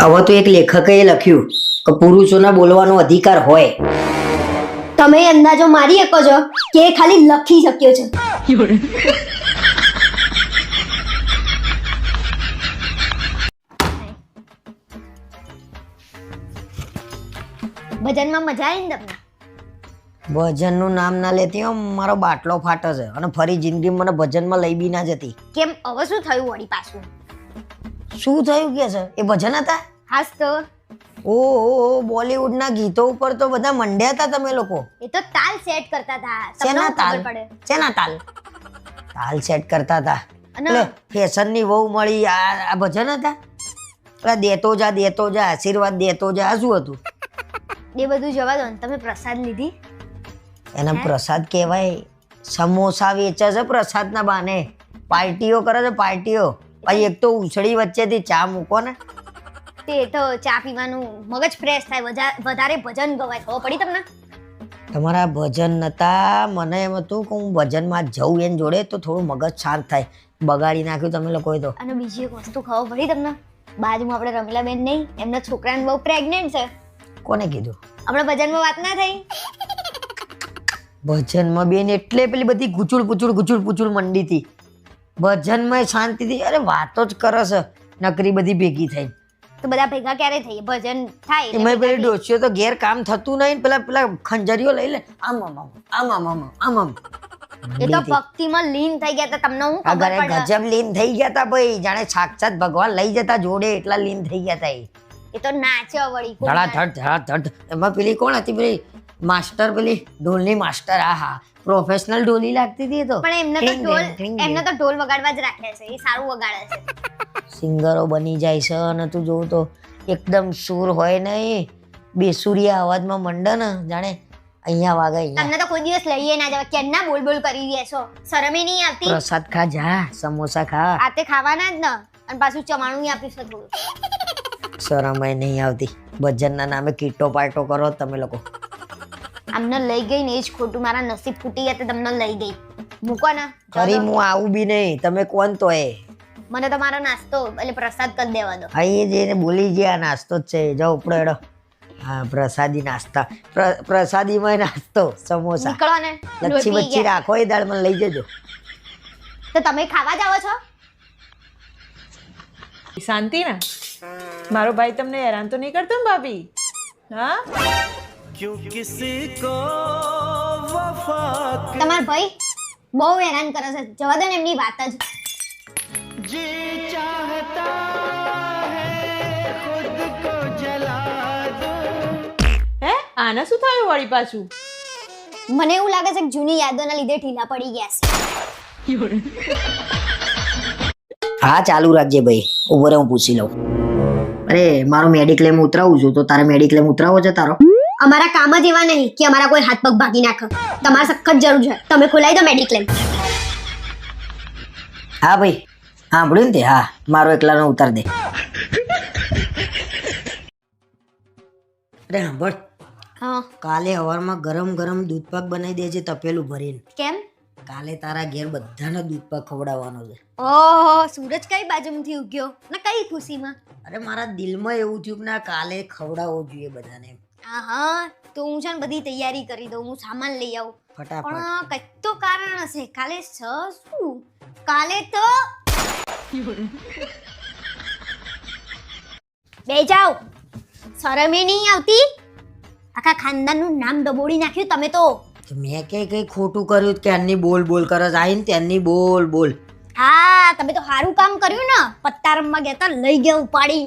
હવે તો એક લેખકે લખ્યું કે પુરુષોના બોલવાનો અધિકાર હોય. તમે અંદાજો મારી શકો છો કે એ ખાલી લખી શક્યો છે. ભજનમાં મજા આવી ને તમને? ભજનનું નામ ના લેતી હો મારો બાટલો ફાટે છે અને ફરી જિંદગી મને ભજનમાં લઈ બી ના જતી. કેમ? હવે શું થયું વળી પાછું? શું થયું કે છે? એ ભજન હતા? હાસ તો. ઓ બોલીવુડના ગીતો ઉપર તો બધા મંડ્યા હતા તમે લોકો. એ તો તાલ સેટ કરતા હતા. શેના તાલ? પડે? શેના તાલ? તાલ સેટ કરતા હતા. એટલે ફેશનની વહુ મળી આ આ ભજન હતા? પેલા દેતો જા દેતો જા આશીર્વાદ દેતો જા આ શું હતું? એ બધું જવા દો ને. તમે પ્રસાદ લીધી? એને પ્રસાદ કહેવાય સમોસા વેચે છે પ્રસાદના બાને. પાર્ટીઓ કરે છે પાર્ટીઓ. પછી એક તો ઉછળી વચ્ચેથી ચા મૂકો ને. તે તો ચા પીવાનું મગજ ફ્રેશ થાય વધારે ભજન ગવાય ખબર પડી તમને? તમારા ભજન નતા મને એમ હતું કે હું ભજનમાં જઉં એની જોડે તો થોડું મગજ શાંત થાય. બગાડી નાખ્યું તમે લોકોએ તો. અને બીજી એક વસ્તુ ખબર પડી તમને? બાજુમાં આપણે રમીલાબેન નહીં એમના છોકરાને બહુ પ્રેગ્નેન્ટ છે. કોને કીધું? આપણે ભજનમાં વાત ના થઈ. ભજનમાં બેન એટલે પેલી બધી ગુચુળ ગુચુળ ગુચુળ ગુચુળ મંડી હતી. ભજનમાં શાંતિથી અરે વાતો જ કરે છે નકરી બધી ભેગી થઈ તો બધા ભેગા ક્યારે થઈએ? ભજન થાય એમાં પેલી ડોસીઓ તો ઘેર કામ થતું નહીં પેલા પેલા ખંજરીઓ લઈ લે. આમ આમ આમ આમ આમ આમ આમ એ તો ભક્તિમાં લીન થઈ ગયા હતા. તમને હું ખબર પડે? ગજબ લીન થઈ ગયા તા ભાઈ જાણે સાક્ષાત ભગવાન લઈ જતા જોડે એટલા લીન થઈ ગયા તા એ. તો નાચે વળી ધડા ધડ ધડા ધડ. એમાં પેલી કોણ હતી પેલી માસ્ટર પેલી ઢોલની માસ્ટર આ હા પ્રોફેશનલ ઢોલી લાગતી હતી તો. પણ એમને તો ઢોલ એમને તો ઢોલ વગાડવા જ રાખ્યા છે એ સારું વગાડે છે. સિંગરો બની જાય છે અને તું જોઉં તો એકદમ સુર હોય ને એ. બેસુરિયા અવાજમાં મંડે ને જાણે અહીંયા વાગે તમને તો કોઈ દિવસ લઈએ ના જવા. કેમના બોલ બોલ કરી રહ્યા છો? શરમે નહીં આવતી? પ્રસાદ ખા જા સમોસા ખા. આ તે ખાવાના જ ને અને પાછું ચવાણું આપીશ થોડું શરમ નહીં આવતી. ભજનના નામે કીટો પાટો કરો તમે લોકો. આમને લઈ ગઈ ને એ જ ખોટું મારા નસીબ ફૂટી ગયા તે તમને લઈ ગઈ. મૂકો ને. ખરી હું આવું બી નહીં. તમે કોણ તો એ? મને તમારો નાસ્તો એટલે પ્રસાદ કરી દેવા દો. અહીં જઈને બોલી ગયા નાસ્તો જ છે. જાઓ ઉપડો એડો હા પ્રસાદી નાસ્તા. પ્રસાદીમાં નાસ્તો સમોસા. નીકળો ને. લચ્છી બચ્છી રાખો એ દાળ મને લઈ જજો. તો તમે ખાવા જાવ છો? શાંતિ ને? મારો ભાઈ તમને હેરાન તો નહીં કરતો ને ભાભી? હા? તમાર ભાઈ બહુ હેરાન કરે છે. જવા દો ને એમની વાત જ. હે આને શું થયું વળી પાછું? મને એવું લાગે છે કે જૂની યાદોના લીધે ઢીલા પડી ગયા છે. હા ચાલુ રાખજે ભાઈ. ઊભો રહે હું પૂછી લઉં. અરે મારો મેડિક્લેમ ઉતરાવું છું તો તારે મેડિક્લેમ ઉતરાવો છે તારો? અમારા કામ જ એવા નહીં કે અમારા કોઈ હાથ પગ ભાગી નાખે. તમારે સખત જરૂર છે. તમે ખોલાવી દો મેડિક્લેમ. હા ભાઈ સાંભળ્યું ને તે? હા મારો એકલાનો ઉતાર દે. અરે સાંભળ. હા. કાલે હવારમાં ગરમ ગરમ દૂધ પાક બનાવી દેજે તપેલું ભરીને. કેમ? કાલે તારા ઘેર બધાને દૂધ પાક ખવડાવવાનો છે. ઓહો સૂરજ કઈ બાજુમાંથી ઉગ્યો? ને કઈ ખુશીમાં? અરે મારા દિલમાં એવું થયું કે ના કાલે ખવડાવવો જોઈએ બધાને હા હા તો હું છે ને બધી તૈયારી કરી દઉં હું સામાન લઈ આવું. ફટાફટ. પણ કંઈક તો કારણ હશે. કાલે છ શું? કાલે તો બે જાઓ. શરમે નહીં આવતી? આખા ખાનદાનનું નામ દબોડી નાખ્યું તમે તો. મેં કઈ કઈ ખોટું કર્યું કે ત્યાંની બોલ બોલ કરે છે? આઈને ત્યાંની બોલ બોલ. હા તમે તો સારું કામ કર્યું ને. પત્તા રમવા ગયા તા લઈ ગયા ઉપાડી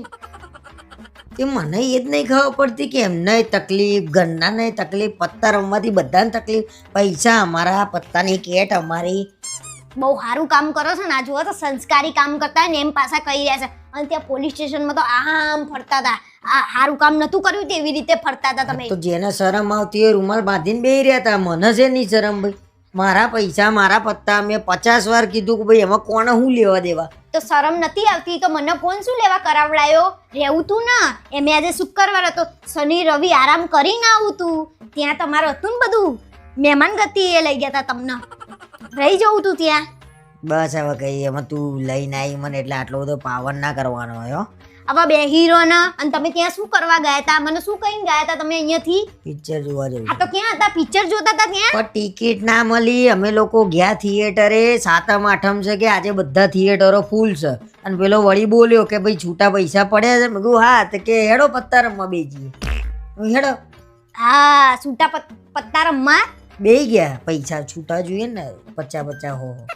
કે મને એ જ નહીં ખબર પડતી કે એમને તકલીફ ઘરના તકલીફ પત્તા રમવાથી બધાને તકલીફ. પૈસા અમારા પત્તાની કેટ અમારી. બહુ સારું કામ કરો છો ને. આ જુઓ તો સંસ્કારી કામ કરતા ને એમ પાછા કહી રહ્યા છે. અને ત્યાં પોલીસ સ્ટેશનમાં તો આમ ફરતા હતા. આ સારું કામ નતું કર્યું તેવી રીતે ફરતા હતા તમે. તો જેને શરમ આવતી હોય રૂમાલ બાંધીને બેહી રહ્યા હતા. મને છે નહીં શરમ ભાઈ. મારા પૈસા મારા પત્તા મેં પચાસ વાર કીધું કે ભાઈ એમાં કોને હું લેવા દેવા? તો શરમ નથી આવતી તો મને ફોન શું લેવા કરાવડાયો? રહેવું તું ના. એમે આજે શુક્રવાર હતો. શનિ, રવિ આરામ કરીને આવું તું. ત્યાં તમારું હતું ને બધું? મહેમાન ગતિ એ લઈ ગયા હતા તમને. રહી જવું તું ત્યાં? બસ હવે કઈ, એમાં તું લઈને આવી મને એટલે આટલો બધો પાવર ના કરવાનો હોય હવે બે હીરો ના અને તમે ત્યાં શું કરવા ગયા હતા? મને શું કહીને ગયા હતા તમે અહીંયાથી? પિક્ચર જોવા જવું આ તો ક્યાં હતા? પિક્ચર જોતા હતા ત્યાં? પણ ટિકિટ ના મળી. અમે લોકો ગયા થિયેટરે સાતમ આઠમ છે કે આજે બધા થિયેટરો ફૂલ છે. અને પેલો વળી બોલ્યો કે ભાઈ છૂટા પૈસા પડ્યા છે. મેં હા તો કે હેડો પત્તા રમવા બેજીએ હેડો. હા છૂટા પત- પત્તા રમવા બે ગયા. પૈસા છૂટા જોઈએ ને. પચાસ પચાસ હો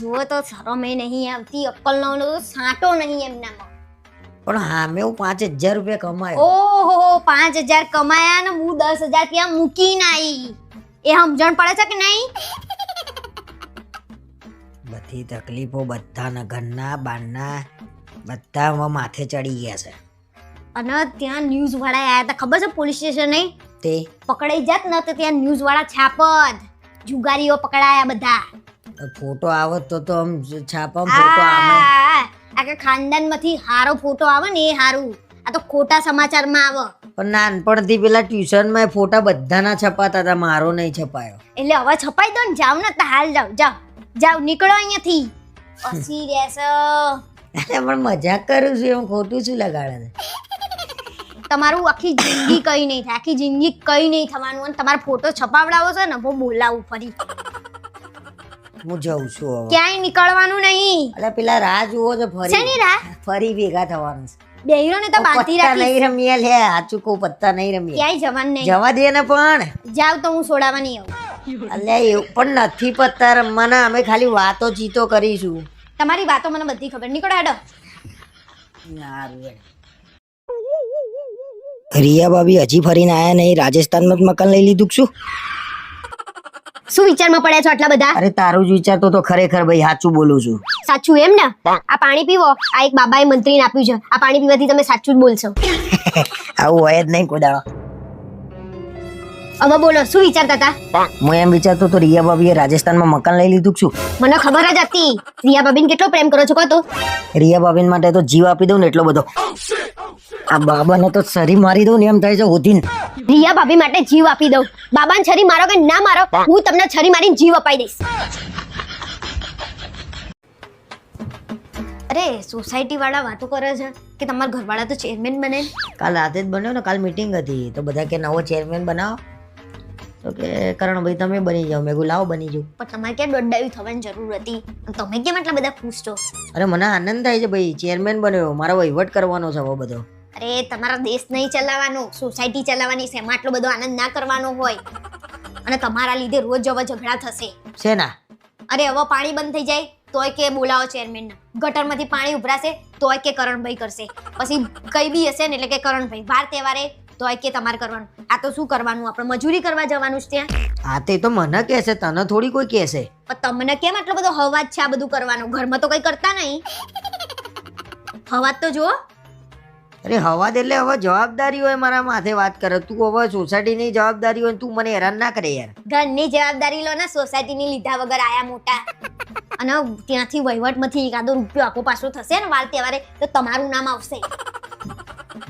જુઓ તો શરમે નહીં આવતી. અક્કલ નો સાંટો નહીં એમનામાં. પણ હા મેં હું પાંચ હજાર રૂપિયા કમાયો. ઓહો પાંચ હજાર કમાયા ને હું દસ હજાર ત્યાં મૂકી નાઈ એ સમજણ પડે છે કે નહીં? બધી તકલીફો બધાના ઘરના બારના બધા માથે ચડી ગયા છે. અને ત્યાં ન્યૂઝ વાળા આયા હતા ખબર છે પોલીસ સ્ટેશને? તે? પકડાઈ જાત ને તો ત્યાં ન્યૂઝ વાળા છાપત. જુગારીઓ પકડાયા બધા. ફોટો આવત તો તો આમ છાપામાં ફોટો આમે. આ આખા ખાનદાનમાંથી હારો ફોટો આવે ને એ હારું. આ તો ખોટા સમાચારમાં આવે. પણ નાનપણથી પેલા ટ્યુશનમાં ફોટા બધાના છપાતા હતા મારો નહીં છપાયો. એટલે હવે છપાઈ દો ને જાવ ને તો હાલ જાવ જાવ જાવ નીકળો અહીંયાથી. પછી રહેશો. અરે પણ મજાક કરું છું એમ ખોટું શું લગાડે છે? તમારું આખી જિંદગી કઈ નહીં થાય આખી જિંદગી કઈ નહીં થવાનું અને તમારો ફોટો છપાવડાવો છે ને બહુ બોલાવું ફરી. હું જઉં છું હવે. ક્યાંય નીકળવાનું નહીં. એટલે પેલા રાહ જુઓ છો શેની ફરી રાહ? ફરી ભેગા થવાનું છે. બેહીરો ને તો બાંધી પત્તા રાખી નહીં રમીએ લે સાચું કહું પત્તા નહીં રમીએ. ક્યાંય જવાનું નહીં. જવા દે ને પણ. જાવ તો હું સોડાવા નહીં આવું. અલ્યા એવું પણ નથી પત્તા રમવાના અમે ખાલી વાતો ચીતો કરીશું. તમારી વાતો મને બધી ખબર. નીકળો હેડો. રિયા ભાભી હજી ફરીને આયા નહીં? રાજસ્થાનમાં જ મકાન લઈ લીધું કે શું? શું વિચારમાં પડ્યા છો આટલા બધા? અરે તારું જ વિચારતો તો ખરેખર ભાઈ સાચું બોલું છું. સાચું એમ ને? આ પાણી પીવો આ એક બાબાએ મંત્રીને આપ્યું છે. આ પાણી પીવાથી તમે સાચું જ બોલશો. આવું હોય જ નહીં કોદાળો. હવે બોલો શું વિચારતા હતા? હું. એમ વિચારતો તો રિયા ભાભીએ રાજસ્થાનમાં મકાન લઈ લીધું છું મને ખબર જ હતી. રિયા બાબીને કેટલો પ્રેમ કરો છો કહો તો. રિયા ભાભીન માટે તો જીવ આપી દઉં ને એટલો બધો. આ બાબાને તો સરી મારી દઉં ને એમ થાય છે હોધીન રિયા ભાભી માટે જીવ આપી દઉં. બાબાને છરી મારો કે ના મારો હું. તમને છરી મારીને જીવ અપાઈ દઈશ. અરે સોસાયટી વાળા વાતો કરે છે કે તમારા ઘરવાળા તો ચેરમેન બને કાલ રાતે જ બન્યો ને કાલ મીટિંગ હતી. તો બધા કે નવો ચેરમેન બનાવો. તો કે કરણભાઈ તમે બની જાઓ. મેં લાવો બની જાઉં પણ તમારે ક્યાં દોડાવી થવાની જરૂર હતી? તમે કેમ એટલા બધા ખુશ છો? અરે મને આનંદ થાય છે ભાઈ. ચેરમેન બન્યો. મારો વહીવટ કરવાનો છે હવે બધો. અરે તમારા દેશ નહીં ચલાવવાનો સોસાયટી ચલાવવાની છે એમાં આટલો બધો આનંદ ના કરવાનો હોય. અને તમારા લીધે રોજ હવે ઝઘડા થશે. શેના? અરે હવે પાણી બંધ થઈ જાય તોય કે બોલાવો ચેરમેન ગટરમાંથી પાણી ઉભરાશે તોય કે કરણભાઈ કરશે. પછી કઈ બી હશે ને એટલે કે કરણભાઈ. વાર તહેવારે તોય કે તમારે કરવાનું. આ તો શું કરવાનું? આપણે મજૂરી કરવા જવાનું છે ત્યાં? હા તે તો મને કહેશે તને થોડી કોઈ કહેશે. પણ તમને કેમ આટલો બધો હવાજ છે આ બધું કરવાનું? ઘરમાં તો કઈ કરતા નહીં. હવાજ તો જુઓ. અરે હવા દે એટલે હવે જવાબદારી હોય મારા માથે વાત કરે. તું હવે સોસાયટીની જવાબદારી હોય તું મને હેરાન ના કરે યાર. ઘરની જવાબદારી લો ને સોસાયટીની લીધા વગર આયા મોટા. અને ત્યાંથી વહીવટમાંથી એકાદો રૂપિયો આપો પાછો થશે ને વાલ તહેવારે તો તમારું નામ આવશે.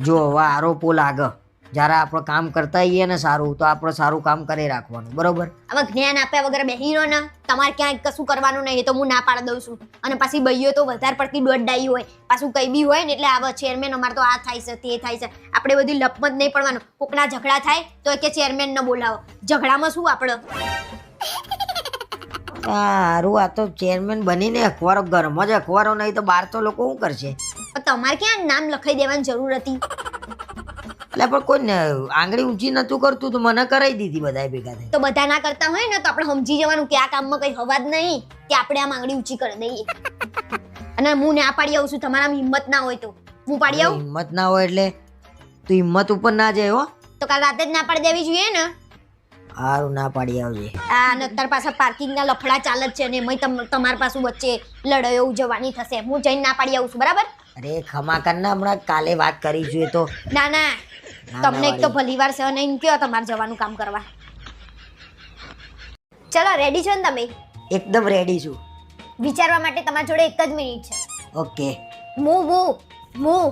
જો હવે આરોપો લાગે. જ્યારે આપણે કામ કરતા હોઈએ ને સારું તો આપણે સારું કામ કરી રાખવાનું બરોબર? હવે જ્ઞાન આપ્યા વગર બેસી રહો ને તમારે ક્યાંય કશું કરવાનું નહીં એ તો હું ના પાડી દઉં છું. અને પાછી ભાઈઓ તો વધારે પડતી દોડાઈ હોય પાછું કઈ બી હોય ને એટલે આવા ચેરમેન અમારે તો આ થાય છે તે થાય છે. આપણે બધી લપમત નહીં પડવાનું. કોકના ઝઘડા થાય તો કે ચેરમેન ન બોલાવો. ઝઘડામાં શું આપણે? સારું આ તો ચેરમેન બનીને અખબારો ઘરમાં જ અખબારો નહીં તો બહાર તો લોકો શું કરશે? તમારે ક્યાં નામ લખાઈ દેવાની જરૂર હતી? એટલે પણ કોઈ ને આંગળી ઊંચી નતું કરતું તો મને કરાવી દીધી બધા ભેગા થઈ તો બધા ના કરતા હોય ને તો આપણે સમજી જવાનું કે આ કામમાં કઈ હવા જ નહીં કે આપણે આમ આંગળી ઊંચી કરી દઈએ. અને હું ના પાડી આવું છું તમારામાં હિંમત ના હોય તો. હું પાડી આવું? હિંમત ના હોય એટલે તું હિંમત ઉપર ના જાય હો. તો કાલ રાતે જ ના પાડી દેવી જોઈએ ને? સારું ના પાડી આવજે. આ નતર પાછા પાર્કિંગના લફડા ચાલે છે ને એમાં તમ તમારા પાસે વચ્ચે લડાઈઓ ઉજવવાની થશે. હું જઈને ના પાડી આવું છું બરાબર? અરે ખમા કરના હમણાં. કાલે વાત કરીશું જોઈએ તો. ના ના. તમને એક તો. ભલી વાર સહ નહીં કયો તમારે જવાનું કામ કરવા. ચલો રેડી છો ને તમે? એકદમ રેડી છું. વિચારવા માટે તમારી જોડે એક જ મિનિટ છે. ઓકે. મુ મુ મુ.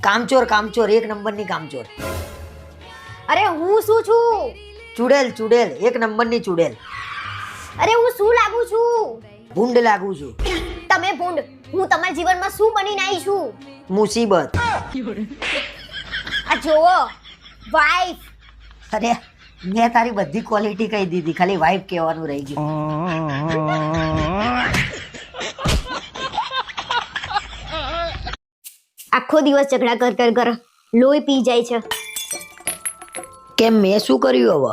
કામચોર કામચોર. એક નંબરની કામચોર. અરે હું શું છું? ચુડેલ ચુડેલ. એક નંબરની ચુડેલ. અરે હું શું લાગુ છું? ભૂંડ લાગુ છું. તમે ભૂંડ. હું તમારા જીવનમાં શું બનીને આવી છું? મુસીબત. આ જોવો વાઈફ અરે મેં તારી બધી ક્વોલિટી કહી દીધી ખાલી વાઇફ કહેવાનું રહી ગયું. આખો દિવસ ઝઘડા કર કર કર. લોહી પી જાય છે. કેમ મેં શું કર્યું હવે?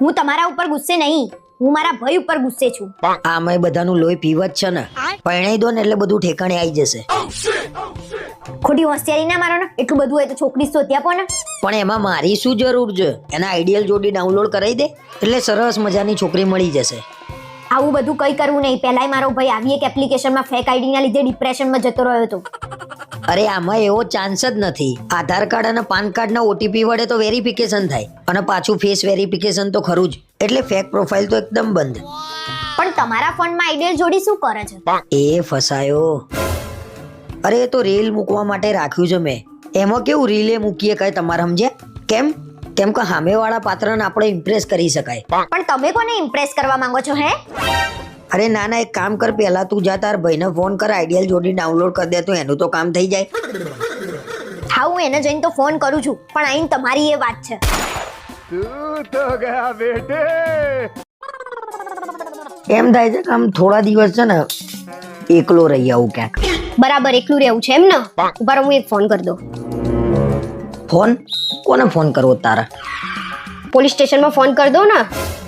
હું તમારા ઉપર ગુસ્સે નહીં. હું મારા ભાઈ ઉપર ગુસ્સે છું. આમાં બધાનું લોહી પીવત છે ને. પરણાઈ દો ને એટલે બધું ઠેકાણે આવી જશે. ખોટી હોશિયારી ના મારો ને? એટલું બધું હોય તો છોકરી શોધ્યા પણ પણ એમાં મારી શું જરૂર છે? એના આઈડિયલ જોડી ડાઉનલોડ કરાવી દે એટલે સરસ મજાની છોકરી મળી જશે. આવું બધું કઈ કરવું નહીં. પહેલાય મારો ભાઈ આવી એક એપ્લિકેશનમાં ફેક આઈડી ના લીધે ડિપ્રેશનમાં જતો રહ્યો હતો. અરે આમાં એવો ચાન્સ જ નથી. આધાર કાર્ડ અને પાન કાર્ડના ઓટીપી વડે તો વેરિફિકેશન થાય. અને પાછું ફેસ વેરિફિકેશન તો ખરું જ. એટલે ફેક પ્રોફાઇલ તો એકદમ બંધ. પણ તમારા ફોનમાં આઈડિયલ જોડી શું કરે છે? એ ફસાયો. અરે એ તો રીલ મૂકવા માટે રાખ્યું છે મેં. એમાં કેવું રીલે મૂકીએ કઈ તમારે સમજે? કેમ? કેમ કે સામેવાળા પાત્રને આપણે ઇમ્પ્રેસ કરી શકાય. પણ તમે કોને ઇમ્પ્રેસ કરવા માંગો છો હે? અરે ના ના એક કામ કર પહેલા તું જા તાર ભાઈને ફોન કર આઈડિયલ જોડી ડાઉનલોડ કરી દે તો એનું તો કામ થઈ જાય. હા હું એને જઈને તો ફોન કરું છું પણ અહીં તમારી એ વાત છે. એમ થાય છે કે આમ થોડા દિવસ છે ને એકલો રહી આવું ક્યાંક. બરાબર એકલું રહેવું છે એમ ને? ઊભા હું એક ફોન કરી દઉં. ફોન? કોને ફોન કરવો તારા? પોલીસ સ્ટેશનમાં ફોન કરી દો ને?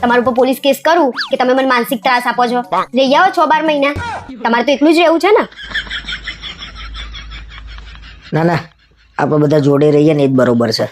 તમારા ઉપર પોલીસ કેસ કરું કે તમે મને માનસિક ત્રાસ આપો છો? રહી આવો છ બાર મહિના. તમારે તો એકલું જ રહેવું છે ને? ના ના. આપણે બધા જોડે રહીએ ને એ જ બરોબર છે.